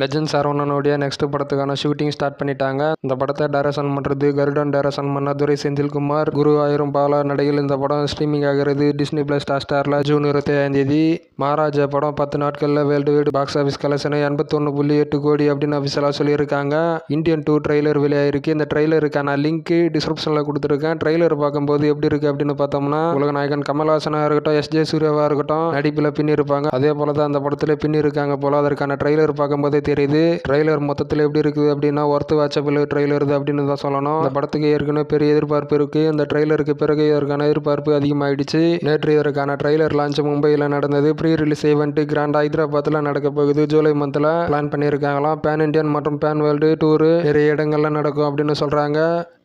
Legend சரவணனுடைய next படத்துக்கான shooting start பண்ணிட்டாங்க. இந்த படத்தை டைரக்ஷன் பண்ணுறது கருடன் டைரக்ஷன் பண்ண துரை செந்தில்குமார். குரு ஆயிரம் பாலா நடையில் இந்த படம் ஸ்ட்ரீமிங் ஆகிறது. டிஸ்னி பிளஸ் ஸ்டார் ஸ்டாரில் ஜூன் இருபத்தி ஐந்தாம் தேதி. மகாராஜா படம் பத்து நாட்களில் வேர்ல்டு வைடு பாக்ஸ் ஆஃபீஸ் கலெக்ஷனை எண்பத்தொன்று புள்ளி எட்டு கோடி அப்படின்னு அஃபிஷியலாக சொல்லியிருக்காங்க. இந்தியன் டூ ட்ரெய்லர் வெளியாயிருக்கு. இந்த ட்ரெய்லருக்கான லிங்க்கு டிஸ்கிரிப்ஷனில் கொடுத்துருக்கேன். ட்ரெய்லர் பார்க்கும்போது எப்படி இருக்குது அப்படின்னு பார்த்தோம்னா உலகநாயகன் கமல்ஹாசனாக இருக்கட்டும் எஸ் ஜே சூர்யாவாக இருக்கட்டும் நடிப்பில் பின்னிருப்பாங்க அதே போல தான் அந்த படத்தில் பின்னிருக்காங்க போல. அதற்கான ட்ரெய்லர் பார்க்கும்போது தெரியுது. ட்ரெய்லர் மொத்தத்தில் எப்படி இருக்குது அப்படின்னா ஒர்த்து வாட்சபிள் ட்ரெய்லர் இது அப்படின்னு தான் சொல்லணும். இந்த படத்துக்கு ஏற்கனவே பெரிய எதிர்பார்ப்பு இருக்குது இந்த ட்ரெய்லருக்கு பிறகு இதற்கான எதிர்பார்ப்பு அதிகமாகிடுச்சு நேற்று இதற்கான ட்ரெய்லர் லான்ச் மும்பையில் நடந்தது. ப்ரீ ரிலீஸ் ஈவெண்ட் கிராண்ட் ஹைதராபாத்தில் நடக்க போகுது. ஜூலை மந்தில் பிளான் பண்ணியிருக்காங்களாம். பேன் இண்டியன் மற்றும் பேன் வேர்ல்டு டூரு நிறைய இடங்கள்ல நடக்கும் அப்படின்னு சொல்கிறாங்க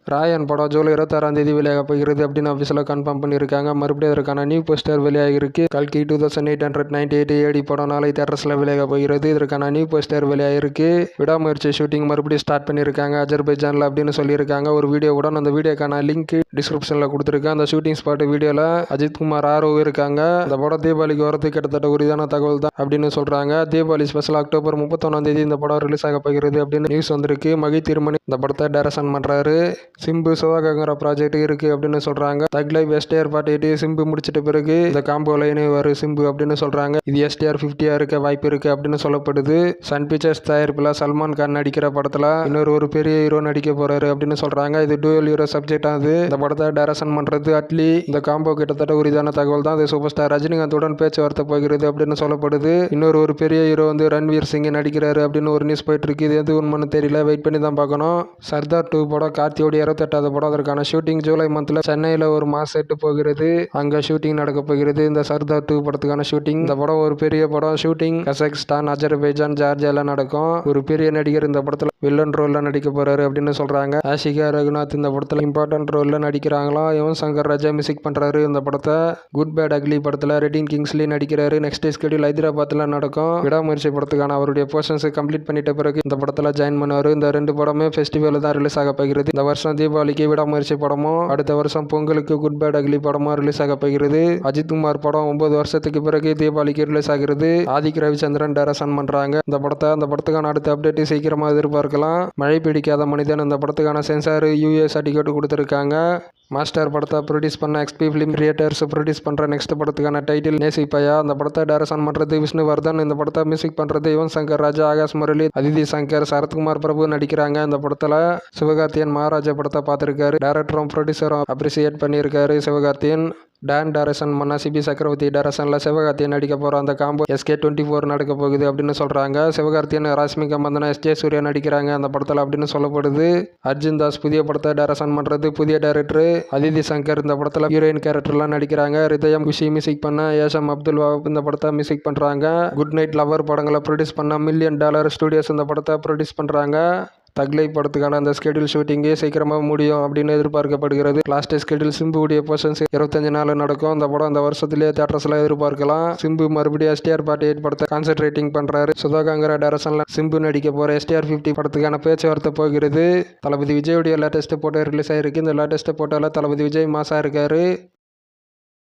ராயன் படம் ஜூலை இருபத்தாறாம் தேதி வெளியாக போகிறது அப்படின்னு ஆஃபீஸில் கன்ஃபார்ம் பண்ணியிருக்காங்க. மறுபடியும் அதற்கான நியூ போஸ்டர் வெளியாகிருக்கு கல்கி two thousand eight hundred ninety eight AD படம் நாளை தேட்டர்ஸில் வெளியாக போகிறது. இதற்கான நியூ போஸ்டர் வெளியாகிருக்கு விடாமுயற்சி ஷூட்டிங் மறுபடியும் ஸ்டார்ட் பண்ணியிருக்காங்க. அஜர்பைஜானில் அப்படின்னு சொல்லியிருக்காங்க. ஒரு வீடியோ அந்த வீடியோக்கான லிங்க் டிஸ்கிரிப்ஷனில் கொடுத்துருக்கேன். அந்த ஷூட்டிங் ஸ்பாட் வீடியோவில் அஜித்குமார் ஆரோ இருக்காங்க. இந்த படம் தீபாவளிக்கு வரது கிட்டத்தட்ட உறுதியான தகவல் தான் அப்படின்னு சொல்கிறாங்க தீபாவளி ஸ்பெஷல் அக்டோபர் முப்பத்தொன்னாம் தேதி இந்த படம் ரிலீஸ் ஆக போகிறது அப்படின்னு நியூஸ் வந்திருக்கு. மகி திருமணி இந்த படத்தை டைரக்ஷன் பண்ணுறாரு சிம்பு சிவகங்கரா ப்ராஜெக்ட் இருக்குது அப்படின்னு சொல்கிறாங்க தக் லைவ் எஸ்டிஆர் பாட்டு சிம்பு முடிச்சிட்ட பிறகு இந்த காம்போ லைனே வரும் சிம்பு அப்படின்னு சொல்கிறாங்க இது எஸ்டிஆர் ஃபிஃப்டியாக இருக்க வாய்ப்பு இருக்குது அப்படின்னு சொல்லப்படுது. சன் பிக்சர்ஸ் தயாரிப்பில் சல்மான் கான் நடிக்கிற படத்தில் இன்னொரு ஒரு பெரிய ஹீரோ நடிக்க போகிறாரு அப்படின்னு சொல்கிறாங்க இது டூயல் ஹீரோ சப்ஜெக்ட் ஆகுது இந்த படத்தை டைரக்ஷன் பண்ணுறது அட்லி. இந்த காம்போ கிட்டத்தட்ட உரிதான தகவல் தான். அது சூப்பர் ஸ்டார் ரஜினிகாந்துடன் பேச்சுவார்த்தை போகிறது அப்படின்னு சொல்லப்படுது. இன்னொரு ஒரு பெரிய ஹீரோ வந்து ரன்வீர் சிங் நடிக்கிறாரு அப்படின்னு ஒரு நியூஸ் போயிட்டு இருக்கு. இது எது உண்மைன்னு தெரியல. வெயிட் பண்ணி தான் பார்க்கணும். சர்தார் டூ படம் கார்த்தியோடைய இருபத்தெட்டாவது படம். அதற்கான ஷூட்டிங் ஜூலை மந்த்தில் சென்னையில் ஒரு மாஸ் செட்டு போகிறது. அங்கே ஷூட்டிங் நடக்க போகிறது. இந்த சர்தார் டூ படத்துக்கான ஷூட்டிங் இந்த படம் ஒரு பெரிய படம். ஷூட்டிங் கசக்ஸ்தான் அஜர்பைஜான் ஜார்ஜியால நடக்கும். ஒரு பெரிய நடிகர் இந்த படத்தில் வில்லன் ரோலில் நடிக்க போறாரு அப்படின்னு சொல்றாங்க. ஆஷிகா ரகுநாத் இந்த படத்தில் இம்பார்ட்டன்ட் ரோலில் நடிக்கிறாங்களாம் யுவன் சங்கர் ராஜா மியூசிக் பண்றாரு இந்த படத்தை. குட் பேட் அக்லி படத்தில் ரெடின் கிங்ஸ்லி நடிக்கிறாரு. நெக்ஸ்ட் ஸ்கெடியூல் ஹைதராபாத்தில் நடக்கும். விடாமுயற்சி படத்துக்கான அவருடைய போர்ஷன்ஸ் கம்ப்ளீட் பண்ணிட்ட பிறகு இந்த படத்தில் ஜாயின் பண்ணுவார். இந்த ரெண்டு படமே ஃபெஸ்டிவல் தான் ரிலீஸ் ஆக போகிறது. இந்த வருஷம் தீபாவளிக்கு விடாமுயற்சி படமும் அடுத்த வருஷம் பொங்கலுக்கு குட் பேட் அக்லி படமும் ரிலீஸ் ஆக போகிறது. அஜித்குமார் படம் ஒன்பது வருஷத்துக்கு பிறகு தீபாவளிக்கு ரிலீஸ் ஆகிறது. ஆதிக் ரவிச்சந்திரன் டைரக்ஷன் பண்றாங்க. இந்த படத்தை அந்த படத்துக்கான அடுத்த அப்டேட் சீக்கிரமா எதிர்பார்க்கலாம். மழை பிடிக்காத மனிதன் இந்த படத்துக்கான சென்சார் யூஏ சர்டிஃபிகேட் கொடுத்துருக்காங்க. மாஸ்டர் படத்தை ப்ரொடியூஸ் பண்ண எக்ஸ்பி ஃபிலிம் கிரியேட்டர்ஸ் ப்ரொடியூஸ் பண்ணுற நெக்ஸ்ட் படத்துக்கான டைட்டில் நேசிப்பையா அந்த படத்தை டைரக்ஷன் பண்ணுறது விஷ்ணுவர்தன் இந்த படத்தை மியூசிக் பண்ணுறது யுவன் சங்கர் ராஜா ஆகாஷ் முரளி அதிதி சங்கர் சரத்குமார் பிரபு நடிக்கிறாங்க. இந்த படத்தில் சிவகார்த்தியன் மகாராஜா படத்தை பார்த்துருக்காரு. டேரக்டரும் ப்ரொடியூசரும் அப்ரிசியேட் பண்ணியிருக்காரு சிவகார்த்தியன். டான் டேரசன் மன்னா சிபி சக்கரவர்த்தி டேரசனில் சிவகார்த்தியன் நடிக்க போகிற அந்த காம்போ எஸ்கே டுவெண்ட்டி ஃபோர் நடக்க போகுது அப்படின்னு சொல்கிறாங்க சிவகார்த்தியன் ராஷ்மிகா மந்தனா எஸ்ஜே சூர்யா நடிக்கிறாங்க அந்த படத்தில் அப்படின்னு சொல்லப்படுது அர்ஜுன் தாஸ் புதிய படத்தை டேரசன் பண்ணுறது புதிய டேரக்டர் அதிதி சங்கர் இந்த படத்தில் ஹீரோயின் கேரக்டர்லாம் நடிக்கிறாங்க ரிதயம் குஷி மியூசிக் பண்ண ஏஷம் அப்துல் வாப் இந்த படத்தை மியூசிக் பண்ணுறாங்க குட் நைட் லவர் படங்களை ப்ரொடியூஸ் பண்ண மில்லியன் டாலர் ஸ்டுடியோஸ் இந்த படத்தை ப்ரொடியூஸ் பண்ணுறாங்க தக்லை படத்துக்கான அந்த ஸ்கெடியூல் ஷூட்டிங்கே சீக்கிரமாக முடியும் அப்படின்னு எதிர்பார்க்கப்படுகிறது. லாஸ்ட் ஸ்கெடியூல் சிம்புடைய போர்ஷன்ஸ் இருபத்தஞ்சு நாள் நடக்கும். அந்த படம் அந்த வருஷத்துலேயே தேட்டர்ஸில் எதிர்பார்க்கலாம். சிம்பு மறுபடியும் எஸ்டிஆர் பார்ட்டி எயிட் படத்தை கான்சென்ட்ரேட்டிங் பண்ணுறாரு சுதாகாங்கிற டேரக்ஷனில் சிம்பு நடிக்க போகிற எஸ்டிஆர் ஃபிஃப்டி படத்துக்கான பேச்சுவார்த்தை போகிறது. தளபதி விஜயுடைய லேட்டஸ்ட் போட்டோ ரிலீஸ் ஆகிருக்கு இந்த லேட்டஸ்ட் போட்டோவில் தளபதி விஜய் மாசா இருக்காரு.